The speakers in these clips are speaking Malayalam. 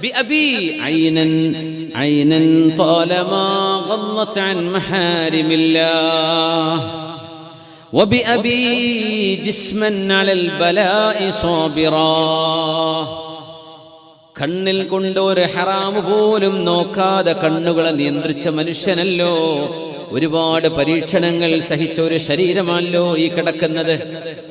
بأبي عينا عينا طالما غضت عن محارم الله وبأبي جسما على البلاء صابرا കണ്ണിൽ കൊണ്ട് ഒരു ഹറാമ് പോലും നോക്കാതെ കണ്ണുകളെ നിയന്ത്രിച്ച മനുഷ്യനല്ലോ ഒരുപാട് പരീക്ഷണങ്ങൾ സഹിച്ച ഒരു ശരീരമാണല്ലോ ഈ കിടക്കുന്നത്.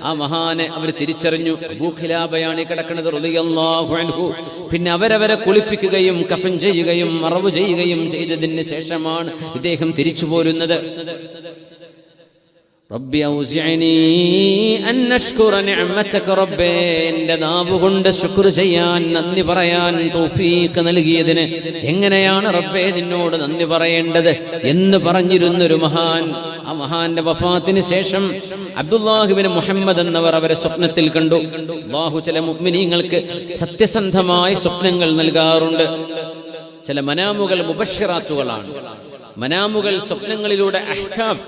ആ മഹാനെ അവർ തിരിച്ചറിഞ്ഞു. ഭൂഖിലാപയാണ് ഈ കിടക്കുന്നത് റളിയല്ലാഹു അൻഹു. പിന്നെ അവരവരെ കുളിപ്പിക്കുകയും കഫൻ ചെയ്യുകയും മറവ് ചെയ്യുകയും ചെയ്തതിന് ശേഷമാണ് ഇദ്ദേഹം തിരിച്ചു പോരുന്നത്. റബ്ബി ഔസിഅനി അൻ നശ്കുറ നിഅമതക റബ്ബേ എന്റെ നാവ് കൊണ്ട് ശുക്ർ ചെയ്യാൻ നന്ദി പറയാൻ തൗഫീഖ് നൽകിയതിന് എങ്ങനെയാണ് റബ്ബേ നിന്നോട് നന്ദി പറയേണ്ടത് എന്ന് പറഞ്ഞിരുന്ന ഒരു മഹാൻ. ആ മഹാന്റെ വഫാത്തിന് ശേഷം അബ്ദുല്ലാഹുബിന് മുഹമ്മദ് എന്നവർ അവരെ സ്വപ്നത്തിൽ കണ്ടു. അള്ളാഹു ചില മുഅ്മിനീങ്ങൾക്ക് സത്യസന്ധമായ സ്വപ്നങ്ങൾ നൽകാറുണ്ട്. ചില മനാമുകൾ മുബഷിറാത്തുകളാണ് മനാമുകൾ സ്വപ്നങ്ങളിലൂടെ അഹ്കാം.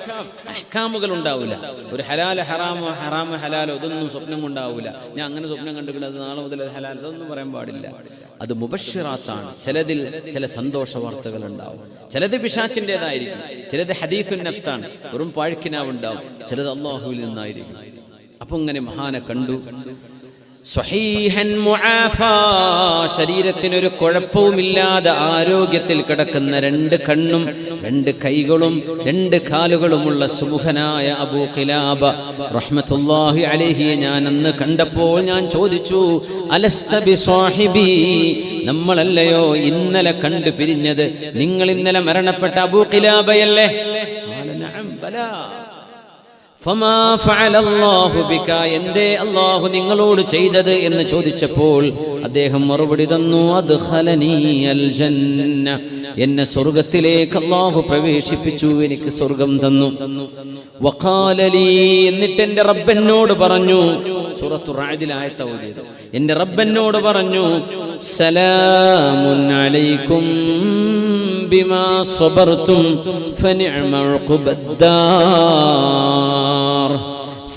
അഹ്കാമുകൾ ഉണ്ടാവില്ല ഒരു ഹലാല ഹറാമോ ഹറാമോ ഹലാലോ ഇതൊന്നും സ്വപ്നം കൊണ്ടാവില്ല ഞാൻ അങ്ങനെ സ്വപ്നം കണ്ടുകിടത് നാളെ മുതൽ ഹലാൽ ഇതൊന്നും പറയാൻ പാടില്ല. അത് മുബഷിറാത്താണ് ചിലതിൽ ചില സന്തോഷ വാർത്തകൾ ഉണ്ടാവും. ചിലത് പിശാച്ചിന്റെതായിരിക്കും. ചിലത് ഹദീഫുൻ നഫ്സാണ്. വെറും പാഴ്ക്കിനാവുണ്ടാവും. ചിലത് അള്ളാഹുവിൽ നിന്നായിരിക്കും. അപ്പൊ ഇങ്ങനെ മഹാനെ കണ്ടു. ശരീരത്തിനൊരു കുഴപ്പവുമില്ലാതെ ആരോഗ്യത്തിൽ കിടക്കുന്ന രണ്ട് കണ്ണും രണ്ട് കൈകളും രണ്ട് കാലുകളുമുള്ള സുമുഖനായ അബൂ ഖിലാബ റഹ്മത്തുള്ളാഹി അലൈഹി ഞാൻ അന്ന് കണ്ടപ്പോൾ ഞാൻ ചോദിച്ചു അലസ്ത ബി സ്വാഹിബി? നമ്മളല്ലയോ ഇന്നലെ കണ്ടു പിരിഞ്ഞത് നിങ്ങൾ ഇന്നലെ മരണപ്പെട്ട അബൂ ഖിലാബയല്ലേ എന്റെ അള്ളാഹു നിങ്ങളോട് ചെയ്തത് എന്ന് ചോദിച്ചപ്പോൾ അദ്ദേഹം മറുപടി തന്നു അത് എന്നെ സ്വർഗത്തിലേക്ക് അള്ളാഹു പ്രവേശിപ്പിച്ചു എനിക്ക് സ്വർഗം തന്നു. എന്നിട്ട് എന്റെ റബ്ബനോട് പറഞ്ഞു സൂറത്തു എന്റെ റബ്ബനോട് പറഞ്ഞു സലാമുൻ അലൈക്കും ബിമാ സ്വബർത്തും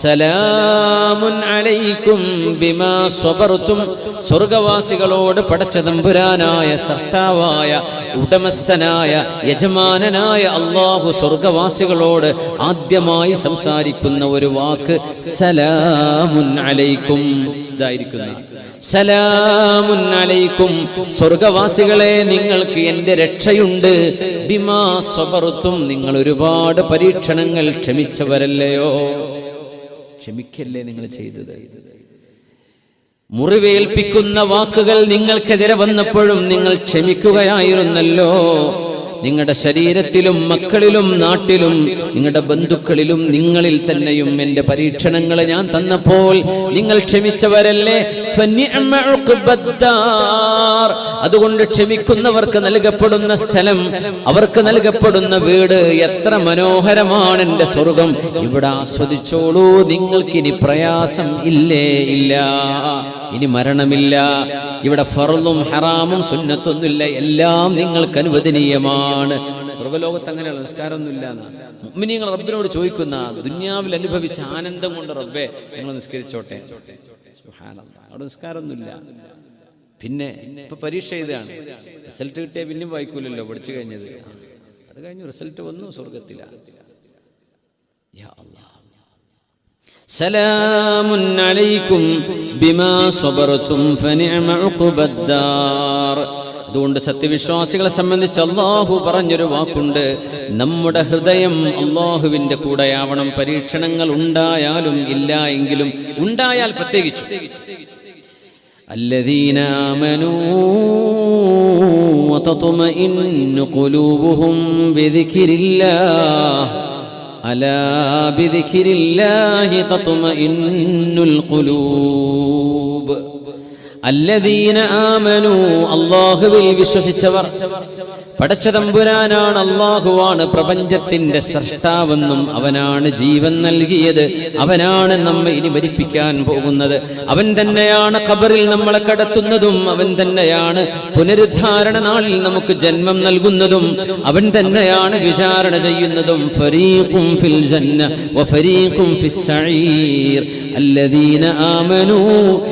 സലാമുൻ അലൈക്കും ബിമാ സ്വബർത്തും. സ്വർഗവാസികളോട് പടച്ച തമ്പുരാനായ സർത്താവായ ഉടമസ്ഥനായ യജമാനനായ അള്ളാഹു സ്വർഗവാസികളോട് ആദ്യമായി സംസാരിക്കുന്ന ഒരു വാക്ക് സലാമുൻ അലൈക്കും. ഇതായിരിക്കുന്ന. സലാമുൻ അലൈക്കും. സ്വർഗവാസികളെ നിങ്ങൾക്ക് എന്റെ രക്ഷയുണ്ട്. ബിമാ സ്വബർത്തും. നിങ്ങൾ ഒരുപാട് പരീക്ഷണങ്ങൾ ക്ഷമിച്ചവരല്ലയോ? ക്ഷമിക്കല്ലേ നിങ്ങൾ ചെയ്തത്? മുറിവേൽപ്പിക്കുന്ന വാക്കുകൾ നിങ്ങൾക്കെതിരെ വന്നപ്പോഴും നിങ്ങൾ ക്ഷമിക്കുകയായിരുന്നല്ലോ. നിങ്ങളുടെ ശരീരത്തിലും മക്കളിലും നാട്ടിലും നിങ്ങളുടെ ബന്ധുക്കളിലും നിങ്ങളിൽ തന്നെയും എന്റെ പരീക്ഷണങ്ങൾ ഞാൻ തന്നപ്പോൾ നിങ്ങൾ ക്ഷമിച്ചവരല്ലേ. അതുകൊണ്ട് ക്ഷമിക്കുന്നവർക്ക് നൽകപ്പെടുന്ന സ്ഥലം അവർക്ക് നൽകപ്പെടുന്ന വീട് എത്ര മനോഹരമാണ് എന്റെ സ്വർഗം. ഇവിടെ ആസ്വദിച്ചോളൂ നിങ്ങൾക്കിനി പ്രയാസം ഇല്ലേ? ഇല്ല. ഇനി മരണമില്ല. ഇവിടെ ഫറും ഹറാമും സുന്നത്തൊന്നുമില്ല. എല്ലാം നിങ്ങൾക്ക് അനുവദനീയമാണ് സ്വർഗലോകത്ത് അങ്ങനെയുള്ള നിസ്കാരമൊന്നുമില്ല നിങ്ങൾ റബ്ബിനോട് ചോദിക്കുന്ന ദുന്യാവിൽ അനുഭവിച്ച ആനന്ദം കൊണ്ട് റബ്ബെ നിങ്ങൾ നിസ്കരിച്ചോട്ടെ സുബ്ഹാനല്ലാഹ്. അവിടെ നിസ്കാരമൊന്നുമില്ല പിന്നെ ഇപ്പൊ പരീക്ഷ എഴുതുകയാണ് റിസൾട്ട് കിട്ടിയ പിന്നെയും വായിക്കൂലല്ലോ പഠിച്ചു കഴിഞ്ഞത് അത് കഴിഞ്ഞു റിസൾട്ട് വന്നു സ്വർഗത്തിലാണ് യാ അല്ലാഹ് سلام عليكم بما صبرتم فنعم عقب الدار അതുകൊണ്ട് സത്യവിശ്വാസികളെ സംബന്ധിച്ച് അള്ളാഹു പറഞ്ഞൊരു വാക്കുണ്ട് നമ്മുടെ ഹൃദയം അള്ളാഹുവിന്റെ കൂടെയാവണം പരീക്ഷണങ്ങൾ ഉണ്ടായാലും ഇല്ല എങ്കിലും ഉണ്ടായാൽ പ്രത്യേകിച്ചു الذين آمنوا وتطمئن قلوبهم بذكر الله ألا بذكر الله تطمئن القلوب الذين آمنوا الله വിശ്വസിച്ചവർ പടച്ചതമ്പുരാനാണ് അള്ളാഹുവാണ് പ്രപഞ്ചത്തിന്റെ സൃഷ്ടാവെന്നും അവനാണ് ജീവൻ നൽകിയത്. അവനാണ് നമ്മെ ഇനി മരിപ്പിക്കാൻ പോകുന്നത്. അവൻ തന്നെയാണ് ഖബറിൽ നമ്മളെ കടത്തുന്നതും അവൻ തന്നെയാണ് പുനരുദ്ധാരണ നാളിൽ നമുക്ക് ജന്മം നൽകുന്നതും അവൻ തന്നെയാണ് വിചാരണ ചെയ്യുന്നതും. ഫരീഖും ഫിൽ ജന്ന വഫരീഖും ഫിസ്സഈർ അല്ലദീന ആമനൂ.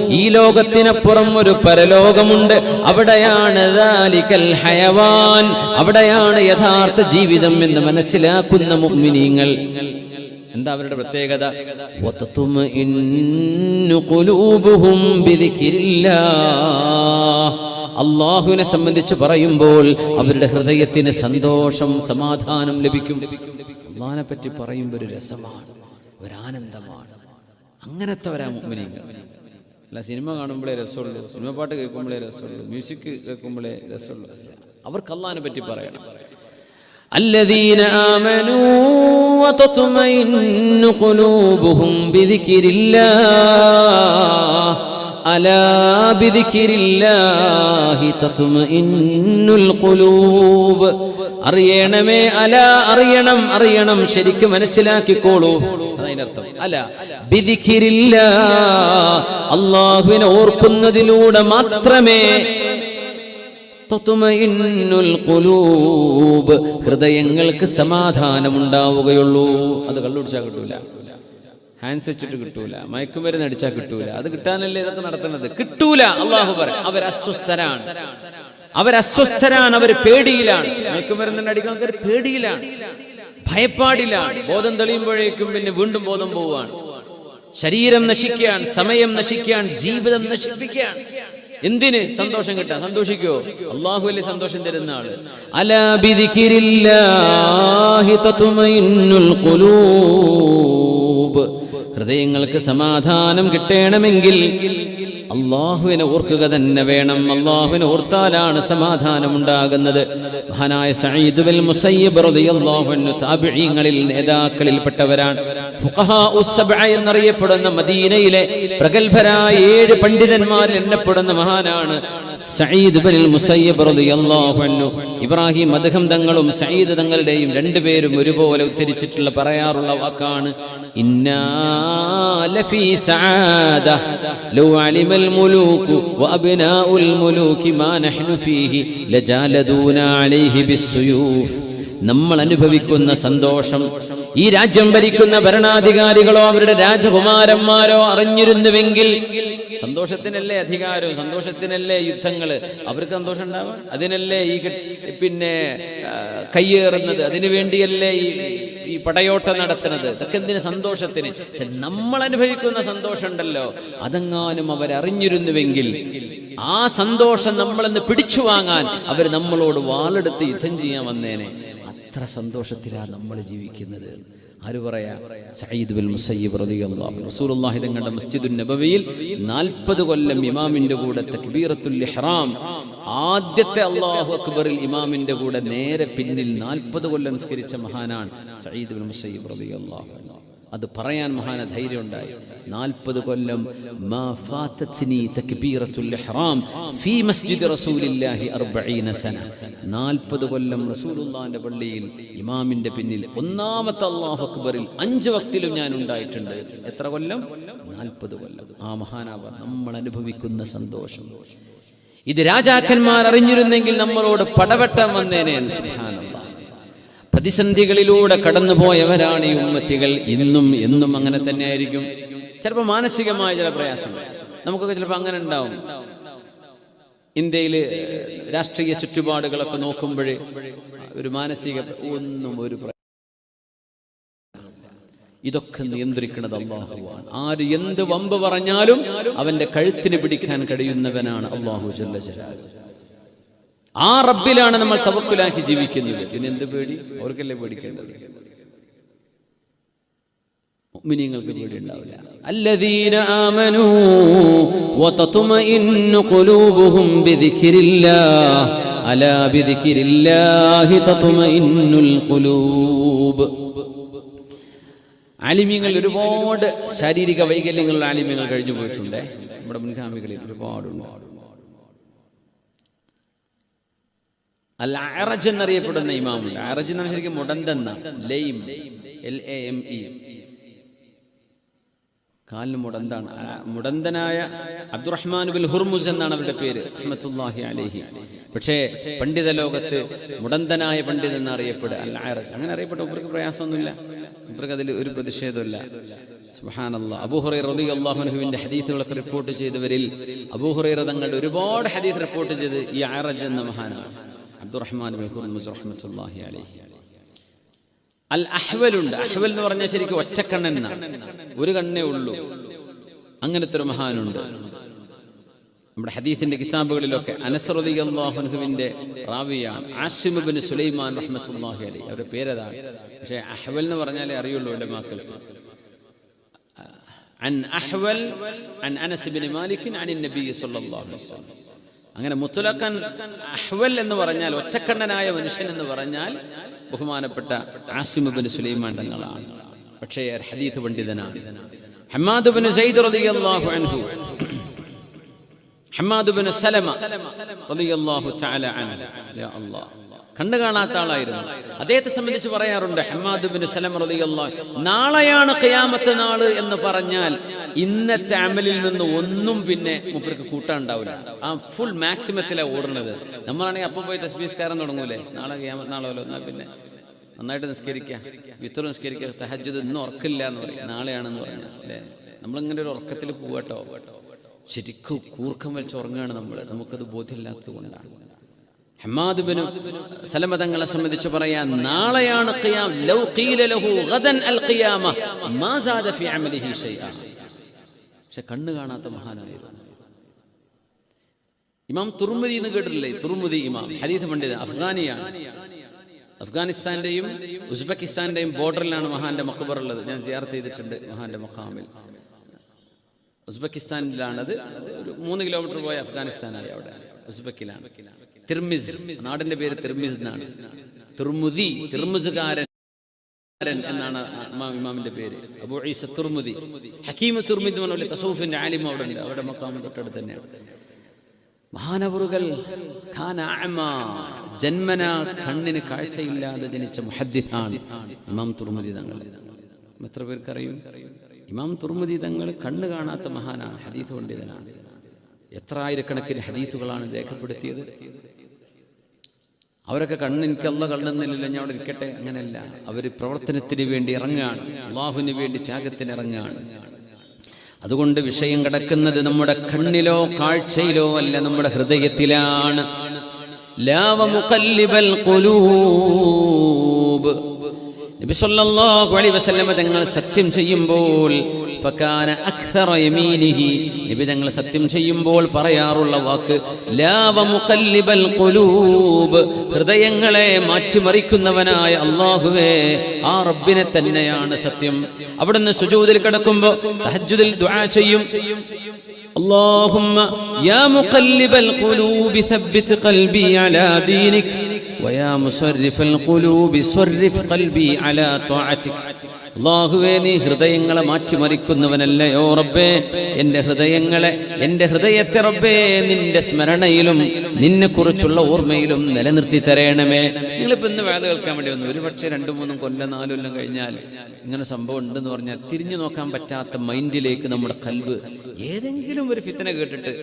ഈ ലോകത്തിനപ്പുറം ഒരു പരലോകമുണ്ട്. അവിടെയാണ് ദാലിക്കൽ ഹയവാൻ. അവിടെയാണ് യഥാർത്ഥ ജീവിതം എന്ന് മനസ്സിലാക്കുന്ന മുഗ്മിനീങ്ങൾ. എന്താ അവരുടെ പ്രത്യേകത? അള്ളാഹുവിനെ സംബന്ധിച്ച് പറയുമ്പോൾ അവരുടെ ഹൃദയത്തിന് സന്തോഷം സമാധാനം ലഭിക്കും. അള്ളഹാനെ പറ്റി പറയുമ്പോൾ ഒരു രസമാണ് ഒരാനന്ദമാണ് അങ്ങനത്തെ ഒരാ അല്ല സിനിമ കാണുമ്പോഴേ രസമുള്ളൂ സിനിമ പാട്ട് കേൾക്കുമ്പോഴേ രസമുള്ളൂ മ്യൂസിക് കേൾക്കുമ്പോഴേ രസമുള്ളൂ. അവർക്ക് അള്ളാഹിനെ പറ്റി പറയണം الذين آمنوا وتطمئن قلوبهم بذكر الله ألا بذكر الله تطمئن القلوب അറിയണമേ അല അറിയണം അറിയണം ശരിക്കും മനസ്സിലാക്കിക്കോളൂ അതിനർത്ഥം അല ബിദിഖിരില്ല അള്ളാഹുവിനെ ഓർക്കുന്നതിലൂടെ മാത്രമേ തത്മഇന്നുൽ ഖുലൂബ്. ഹൃദയങ്ങൾക്ക് സമാധാനം ഉണ്ടാവുകയുള്ളൂ അത് കള്ളുടിച്ചാൽ കിട്ടൂല. ഹാൻഡ്സ് വെച്ചിട്ട് കിട്ടൂല. മയക്കുമരുന്ന് അടിച്ചാൽ കിട്ടൂല. അത് കിട്ടാനല്ലേ ഇതൊക്കെ നടത്തുന്നത്? കിട്ടൂല. അള്ളാഹു പറ അവർ അസ്വസ്ഥരാണ് അവർ അസ്വസ്ഥരാണ് അവർ പേടിയിലാണ് മയക്കുമരുന്ന് അടിക്കാൻ പേടിയിലാണ്. ഭയപ്പാടിലാണ്. ബോധം തെളിയുമ്പോഴേക്കും പിന്നെ വീണ്ടും ബോധം പോവുകയാണ്. ശരീരം നശിക്കാൻ സമയം നശിക്കാൻ ജീവിതം നശിപ്പിക്കാൻ എന്തിന് സന്തോഷം കിട്ടാൻ? സന്തോഷിക്കോ? അള്ളാഹു അല്ലേ സന്തോഷം തരുന്ന ആൾ. ഹൃദയങ്ങൾക്ക് സമാധാനം കിട്ടണമെങ്കിൽ അള്ളാഹുവിനെ ഓർക്കുക തന്നെ വേണം. അള്ളാഹുവിനെ ഓർത്താലാണ് സമാധാനം ഉണ്ടാകുന്നത് മഹാനായ സഈദ് ബിൻ മുസയ്യിബ് റളിയല്ലാഹു അൻഹു താബിഈങ്ങളിൽ നേതാക്കളിൽപ്പെട്ടവരാണ്. ഫുഖഹാ ഉസ്സബ്അ എന്നറിയപ്പെടുന്ന മദീനയിലെ പ്രഗൽഭരായ ഏഴ് പണ്ഡിതന്മാരിൽ എണ്ണപ്പെടുന്ന മഹാനാണ് സഈദ് ബിൻ മുസയ്യിബ് റളിയല്ലാഹു അൻഹു. ഇബ്രാഹിം മദ്ഹം തങ്ങളും സഈദ് തങ്ങളുടെയും രണ്ടുപേരും ഒരുപോലെ ഉദ്ധരിച്ചിട്ടുള്ള പറയാറുള്ള വാക്കാണ്. ഇന്നാ ലഫീ സആദ ലൗ അലിമൽ الملوك وأبناء الملوك ما نحن فيه لجالدونا عليه بالسيوف നമ്മൾ അനുഭവിക്കുന്ന സന്തോഷം ഈ രാജ്യം ഭരിക്കുന്ന ഭരണാധികാരികളോ അവരുടെ രാജകുമാരന്മാരോ അറിഞ്ഞിരുന്നുവെങ്കിൽ സന്തോഷത്തിനല്ലേ അധികാരവും സന്തോഷത്തിനല്ലേ യുദ്ധങ്ങൾ അവർക്ക് സന്തോഷം ഉണ്ടാവാം അതിനല്ലേ ഈ പിന്നെ കയ്യേറുന്നത് അതിനു വേണ്ടിയല്ലേ ഈ ഈ പടയോട്ടം നടത്തുന്നത്? ഇതൊക്കെ എന്തിന് സന്തോഷത്തിന്? പക്ഷെ നമ്മൾ അനുഭവിക്കുന്ന സന്തോഷം ഉണ്ടല്ലോ. അതെങ്ങാനും അവരറിഞ്ഞിരുന്നുവെങ്കിൽ ആ സന്തോഷം നമ്മളെന്ന് പിടിച്ചു വാങ്ങാൻ അവർ നമ്മളോട് വാളെടുത്ത് യുദ്ധം ചെയ്യാൻ വന്നേനെ. അത്ര സന്തോഷത്തിലാണ് നമ്മൾ ജീവിക്കുന്നത്. ആര് പറയാ? സയ്യിദ് ബിൻ മുസയ്യിബ് റളിയല്ലാഹു റസൂലുള്ളാഹി തങ്ങളുടെ മസ്ജിദുൻ നബവിയിൽ 40 കൊല്ലം ഇമാമിന്റെ കൂടെ തക്ബീറത്തുൽ ഇഹ്റാം. ആദ്യത്തെ അല്ലാഹു അക്ബറിൽ ഇമാമിന്റെ കൂടെ നേരെ പിന്നിൽ 40 കൊല്ലം നിസ്കരിച്ച മഹാനാണ് സയ്യിദ് ബിൻ മുസയ്യിബ് റളിയല്ലാഹു അൻഹു. അത് പറയാൻ മഹാന ധൈര്യം ഉണ്ടായി നാൽപ്പത് കൊല്ലം സന. നാൽപ്പത് കൊല്ലം റസൂലുള്ളാന്റെ പള്ളിയിൽ ഇമാമിന്റെ പിന്നിൽ ഒന്നാമത്തെ അള്ളാഹു അക്ബറിൽ അഞ്ച് വക്തിലും ഞാൻ ഉണ്ടായിട്ടുണ്ട്. എത്ര കൊല്ലം? നാൽപ്പത് കൊല്ലം. ആ മഹാനാവ നമ്മൾ അനുഭവിക്കുന്ന സന്തോഷം. ഇത് രാജാക്കന്മാർ അറിഞ്ഞിരുന്നെങ്കിൽ നമ്മളോട് പടവട്ടം വന്നേനെ സുബ്ഹാനല്ലാഹ് പ്രതിസന്ധികളിലൂടെ കടന്നുപോയവരാണ് ഈ ഉമ്മത്തികൾ. ഇന്നും എന്നും അങ്ങനെ തന്നെ ആയിരിക്കും ചിലപ്പോൾ മാനസികമായ ചില പ്രയാസങ്ങൾ. നമുക്കൊക്കെ ചിലപ്പോൾ അങ്ങനെ ഉണ്ടാവും. ഇന്ത്യയിൽ രാഷ്ട്രീയ ചുറ്റുപാടുകളൊക്കെ നോക്കുമ്പോൾ ഒരു മാനസിക ഒന്നും ഒരു ഇതൊക്കെ നിയന്ത്രിക്കുന്നത് അള്ളാഹുവാണ്. ആര് എന്ത് വമ്പ് പറഞ്ഞാലും അവന്റെ കഴുത്തിന് പിടിക്കാൻ കഴിയുന്നവനാണ് അള്ളാഹു ജല്ല ആ റബ്ബിലാണ് നമ്മൾ തവക്കുലാക്കി ജീവിക്കുന്നത്. പിന്നെ എന്ത് പേടി? അവർക്കല്ലേ പേടിക്കേണ്ടത്? മുഅ്മിനീങ്ങൾക്ക് അലാ ബിദിക്രില്ലാഹി ഖുലൂബ്. ആലിമ്യങ്ങൾ ഒരുപാട് ശാരീരിക വൈകല്യങ്ങളുള്ള ആലിമ്യങ്ങൾ കഴിഞ്ഞു പോയിട്ടുണ്ട്. നമ്മുടെ മുൻഗാമികളിൽ ഒരുപാട് ഒരുപാടുണ്ട്. അൽ അറജ് എന്നറിയപ്പെടുന്ന ഇമാമുണ്ട്. അറജ് എന്ന് ശരിക്കും മുടന്തെന്ന. Lame L A M E കാലിന് മുടന്താണ്. മുടന്തനായ അബ്ദുറഹ്മാൻ ബിൻ ഹുർമുസ് എന്നാണ് അവരുടെ പേര്. അഹമ്മത്തുല്ലാഹി അലൈഹി. പക്ഷേ പണ്ഡിത ലോകത്ത് മുടന്തനായ പണ്ഡിതൻ എന്ന് അറിയപ്പെടുക അൽ അറജ്. അങ്ങനെ അറിയപ്പെട്ട ഇവർക്ക് പ്രയാസമൊന്നുമില്ല. ഇവർക്ക് അതിൽ ഒരു പ്രതിഷേധമില്ല ഹദീസുകളൊക്കെ റിപ്പോർട്ട് ചെയ്തവരിൽ അബൂഹുറൈറ തങ്ങളുടെ ഒരുപാട് ഹദീസ് റിപ്പോർട്ട് ചെയ്ത് ഈ അറജ് എന്ന മഹാനാണ്. അബ്ദുറഹ്മാൻ ബിൻ ഹുർമുസ് റഹ്മത്തുള്ളാഹി അലൈഹി അൽ അഹ്വലുണ്ട് അഹ്വൽ എന്ന് പറഞ്ഞാൽ ശരിക്കും ഒറ്റക്കണ്ണൻ എന്നാണ് ഒരു കണ്ണേ ഉള്ളൂ അങ്ങനത്തെ ഒരു മഹാനുണ്ട് നമ്മുടെ ഹദീസിന്റെ കിതാബുകളിലൊക്കെ അനസ്രതി അള്ളാഹുനുവിന്റെ റാവിയാണ് ആസിമുബിൻ സുലൈമാൻ റഹ്മത്തുല്ലാഹി അലി അവരുടെ പേരതാണ് പക്ഷേ അഹ്വൽ എന്ന് പറഞ്ഞാലേ അറിയുള്ളൂ എൻ്റെ മക്കൾക്ക് عن أحول عن أنس بن مالك عن النبي صلى الله عليه وسلم അങ്ങനെ മുത്തലക്കൻ അഹ്വൽ എന്ന് പറഞ്ഞാൽ ഒറ്റക്കണ്ണനായ മനുഷ്യൻ എന്ന് പറഞ്ഞാൽ ബഹുമാനപ്പെട്ട ആസിമുബിൻ സുലൈമാൻ തങ്ങളാണ്. പക്ഷേ ഹദീത്ത് പണ്ഡിതനാണ്. ഹമ്മാദ് ബിൻ സയ്യിദ് റളിയല്ലാഹു അൻഹു സലമ റളിയല്ലാഹു തആല അൻഹു യാ അല്ലാഹ്. കണ്ണു കാണാത്ത ആളായിരുന്നു. അദ്ദേഹത്തെ സംബന്ധിച്ച് പറയാറുണ്ട് ഹമ്മാദ് ബിൻ സലം റളിയല്ലാഹു നാളെയാണ് ഖിയാമത്ത് നാൾ എന്ന് പറഞ്ഞാൽ ഇന്നത്തെ അമലിൽ നിന്ന് ഒന്നും പിന്നെ മുപ്പർക്ക് കൂട്ടാണ്ടാവില്ല ആ ഫുൾ മാക്സിമത്തിലാണ് ഓടുന്നത്. നമ്മളാണെങ്കിൽ അപ്പൊ പോയി തസ്ബീസ്കാരം തുടങ്ങൂലേ? നാളെ ഖിയാമത്ത് നാളല്ലോ എന്നാൽ പിന്നെ നന്നായിട്ട് നിസ്കരിക്കുക വിത്തർ നിസ്കരിക്കുക തഹജ്ജത് ഇന്നും ഉറക്കില്ല എന്ന് പറയും. നാളെയാണെന്ന് പറഞ്ഞു അല്ലേ? നമ്മളിങ്ങനെ ഒരു ഉറക്കത്തിൽ പോകട്ടോ ശരിക്കും കൂർക്കം വലിച്ച് ഉറങ്ങുകയാണ് നമ്മൾ നമുക്കത് ബോധ്യമില്ലാത്തത് കൊണ്ടാണ്. ഹമ്മാദുബിന് സലമതങ്ങളെ സംബന്ധിച്ച് പറയാൻ നാളെയാണ് ഖിയാം ലൗ ഖീല ലഹു ഗദൻ അൽ ഖിയാമ മാ സാദ ഫി അമലിഹി ഷൈഅ പക്ഷെ കണ്ണ് കാണാത്ത മഹാനായിരുന്നു. ഇമാം തുർമുദി എന്ന് കേട്ടിട്ടില്ലേ? തുർമുദി ഇമാം ഹരീത് പണ്ഡിതൻ അഫ്ഗാനിയാണ്. അഫ്ഗാനിസ്ഥാന്റെയും ഉസ്ബെക്കിസ്ഥാന്റെയും ബോർഡറിലാണ് മഹാന്റെ മക്കബർ ഉള്ളത്. ഞാൻ സിയാർത്ത് ചെയ്തിട്ടുണ്ട് മഹാന്റെ മഖാമിൽ. ഉസ്ബെക്കിസ്ഥാനിലാണത് ഒരു മൂന്ന് കിലോമീറ്റർ പോയ അഫ്ഗാനിസ്ഥാനായി അവിടെ. ഉസ്ബെക്കിലാണ് തിർമിസ് നാടിന്റെ പേര് തിർമിസ് എന്നാണ്. തിർമുദി തിർമുസുകാരൻ എന്നാണ് ഇമാം ഇമാമിന്റെ പേര്. അബു ഈസ തുർമുദി. ഹക്കീം തുർമുദി എന്ന് പറഞ്ഞ തസൂഫിന്റെ ആലിമ അവിടെ ഉണ്ട് അവരുടെ മക്കാമ തൊട്ടടുത്ത് തന്നെയാണ്. മഹാനവറുകൾ ജന്മന കണ്ണിന് കാഴ്ചയില്ലാതെ ജനിച്ച മുഹദ്ദിത്താണ് ഇമാം തുർമുദി തങ്ങൾ. എത്ര പേർക്കറിയും ഇമാം തുർമുദി തങ്ങൾ കണ്ണ് കാണാത്ത മഹാനാണ് ഹദീത് പണ്ഡിതനാണ്. എത്ര ആയിരക്കണക്കിന് ഹദീസുകളാണ് രേഖപ്പെടുത്തിയത്. അവരൊക്കെ കണ്ണ് എനിക്ക് അല്ല കണ്ണെന്നില്ല ഞാൻ അവിടെ ഇരിക്കട്ടെ അങ്ങനെയല്ല. അവർ പ്രവർത്തനത്തിന് വേണ്ടി ഇറങ്ങുകയാണ് അള്ളാഹുവിന് വേണ്ടി ത്യാഗത്തിന് ഇറങ്ങുകയാണ് അതുകൊണ്ട് വിഷയം കിടക്കുന്നത് നമ്മുടെ കണ്ണിലോ കാഴ്ചയിലോ അല്ല നമ്മുടെ ഹൃദയത്തിലാണ്. ലാവ മുഖല്ലിബൽ ഖുലൂബ് നബി സല്ലല്ലാഹു അലൈഹി വസല്ലമ തങ്ങൾ സത്യം ചെയ്യുമ്പോൾ ഫകാന അക്സറ യമീനിഹി നബി തങ്ങൾ സത്യം ചെയ്യുമ്പോൾ പറയാറുള്ള വാക്ക് ലാവ മുഖല്ലിബൽ ഖുലൂബ് ഹൃദയങ്ങളെ മാറ്റിമറിക്കുന്നവനായ അല്ലാഹുവേ ആ റബ്ബിനെ തന്നെയാണ് സത്യം അവിടുന്ന് സുജൂദിൽ കിടക്കുമ്പോൾ തഹജ്ജുദിൽ ദുആ ചെയ്യും اللهم يا مقلب القلوب ثبت قلبي على دينك വയാ മുസർരിഫൽ ഖുലൂബി സർരിഫ് ഖൽബി അലാ ത്വഅതിക് അള്ളാഹുവേ നീ ഹൃദയങ്ങളെ മാറ്റിമറിക്കുന്നവനല്ലയോ റബ്ബേ. എന്റെ ഹൃദയങ്ങളെ എന്റെ ഹൃദയത്തെ റബ്ബേ നിന്റെ സ്മരണയിലും നിന്നെക്കുറിച്ചുള്ള ഓർമ്മയിലും നിലനിർത്തി തരേണമേ. നിങ്ങളിപ്പോൾ ഇന്ന് വേദ കേൾക്കാൻ വേണ്ടി വന്നു. ഒരു പക്ഷേ രണ്ടു മൂന്നും കൊല്ലം നാലു കഴിഞ്ഞാൽ ഇങ്ങനെ സംഭവം ഉണ്ടെന്ന് പറഞ്ഞാൽ തിരിഞ്ഞു നോക്കാൻ പറ്റാത്ത മൈൻഡിലേക്ക് നമ്മുടെ കൽവ് ഏതെങ്കിലും ഒരു ഫിത്തന കേട്ടിട്ട്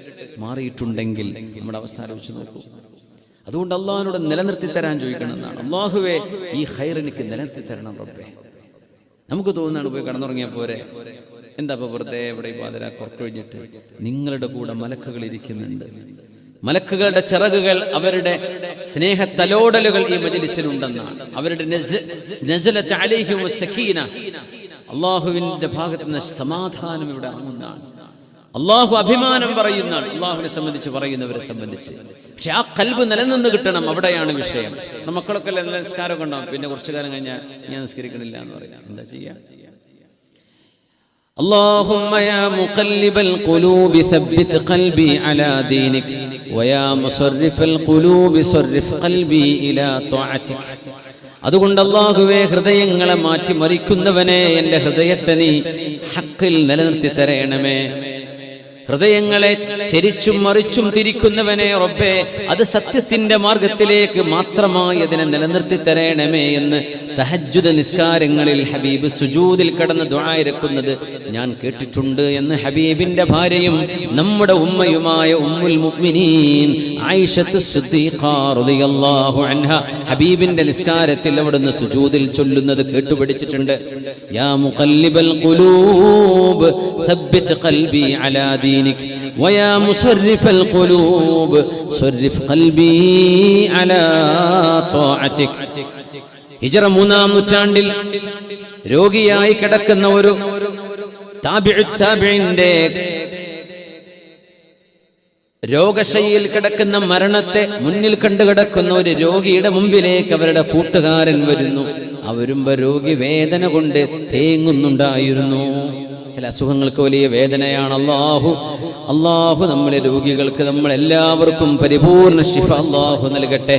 മാറിയിട്ടുണ്ടെങ്കിൽ നമ്മുടെ അവസ്ഥ ആലോചിച്ച് നോക്കൂ. അതുകൊണ്ട് അള്ളാഹിനോട് നിലനിർത്തി തരാൻ ചോദിക്കണം എന്നാണ് അള്ളാഹുവേ ഈ ഹൈർ എനിക്ക് നിലനിർത്തി തരണം റബ്ബേ. നമുക്ക് തോന്നുന്നതാണ് പോയി കടന്നുറങ്ങിയാൽ പോരെ. എന്താ ഇപ്പൊ വെറുതെ ഇവിടെ പാതിര കുറക്കൊഴിഞ്ഞിട്ട് നിങ്ങളുടെ കൂടെ മലക്കുകൾ ഇരിക്കുന്നുണ്ട്. മലക്കുകളുടെ ചിറകുകൾ അവരുടെ സ്നേഹ തലോടലുകൾ ഈ മജലിസിലുണ്ടെന്നാണ്. അവരുടെ അള്ളാഹുവിന്റെ ഭാഗത്ത് നിന്ന് സമാധാനം ഇവിടെ അങ്ങുന്നതാണ് അള്ളാഹു അഭിമാനം പറയുന്നതാണ് അള്ളാഹുവിനെ സംബന്ധിച്ച് പറയുന്നവരെ സംബന്ധിച്ച് പക്ഷെ ആ കൽബ് നിലനിന്ന് കിട്ടണം അവിടെയാണ് വിഷയം നമ്മുടെ മക്കളൊക്കെ നല്ല നിസ്കാരമൊക്കെ ഉണ്ടാവും പിന്നെ കുറച്ചു കാലം കഴിഞ്ഞാൽ ഞാൻ നിസ്കരിക്കണില്ല എന്ന് പറയാം എന്താ ചെയ്യാ اللهم يا مقلب القلوب ثبت قلبي على دينك ويا مصرف القلوب صرف قلبي إلى طاعتك അതുകൊണ്ട് അള്ളാഹുവേ ഹൃദയങ്ങളെ മാറ്റി മറിക്കുന്നവനെ എൻ്റെ ഹൃദയത്തെ നീ ഹക്കിൽ നിലനിർത്തി തരയണമേ ഹൃദയങ്ങളെ ചരിച്ചും മറിച്ചും തിരിക്കുന്നവനെ റബ്ബേ അത് സത്യത്തിന്റെ മാർഗത്തിലേക്ക് മാത്രമായി അതിനെ നിലനിർത്തി തരണമേ എന്ന് തഹജ്ജുദ് നിസ്കാരങ്ങളിൽ ഹബീബ് സുജൂദിൽ കടന്ന് ദുആയിരക്കുന്നത് ഞാൻ കേട്ടിട്ടുണ്ട് എന്ന് ഹബീബിന്റെ ഭാര്യയും നമ്മുടെ ഉമ്മയുമായ ഉമ്മുൽ മുഅ്മിനീൻ ആയിഷത്തു സിദ്ദീഖ റളിയല്ലാഹു അൻഹ ഹബീബിന്റെ നിസ്കാരത്തിൽ അവിടുന്ന് സുജൂദിൽ ചൊല്ലുന്നത് കേട്ടുപിടിച്ചിട്ടുണ്ട് യാ മുഖല്ലിബൽ ഖുലൂബ് ثبت قلبي على دينك ويا مصرف القلوب صرف قلبي على طاعتك ഹിജറ മൂന്നാം നൂറ്റാണ്ടിൽ രോഗിയായി കിടക്കുന്ന ഒരു രോഗശൈലിയിൽ കിടക്കുന്ന മരണത്തെ മുന്നിൽ കണ്ടു കിടക്കുന്ന ഒരു രോഗിയുടെ മുമ്പിലേക്ക് അവരുടെ കൂട്ടുകാരൻ വരുന്നു. അവരുമ്പോ രോഗി വേദന കൊണ്ട് തേങ്ങുന്നുണ്ടായിരുന്നു. ചില അസുഖങ്ങൾക്ക് വലിയ വേദനയാണ് അള്ളാഹു അള്ളാഹു നമ്മളെ രോഗികൾക്ക് നമ്മൾ എല്ലാവർക്കും പരിപൂർണ ശിഫ അള്ളാഹു നൽകട്ടെ.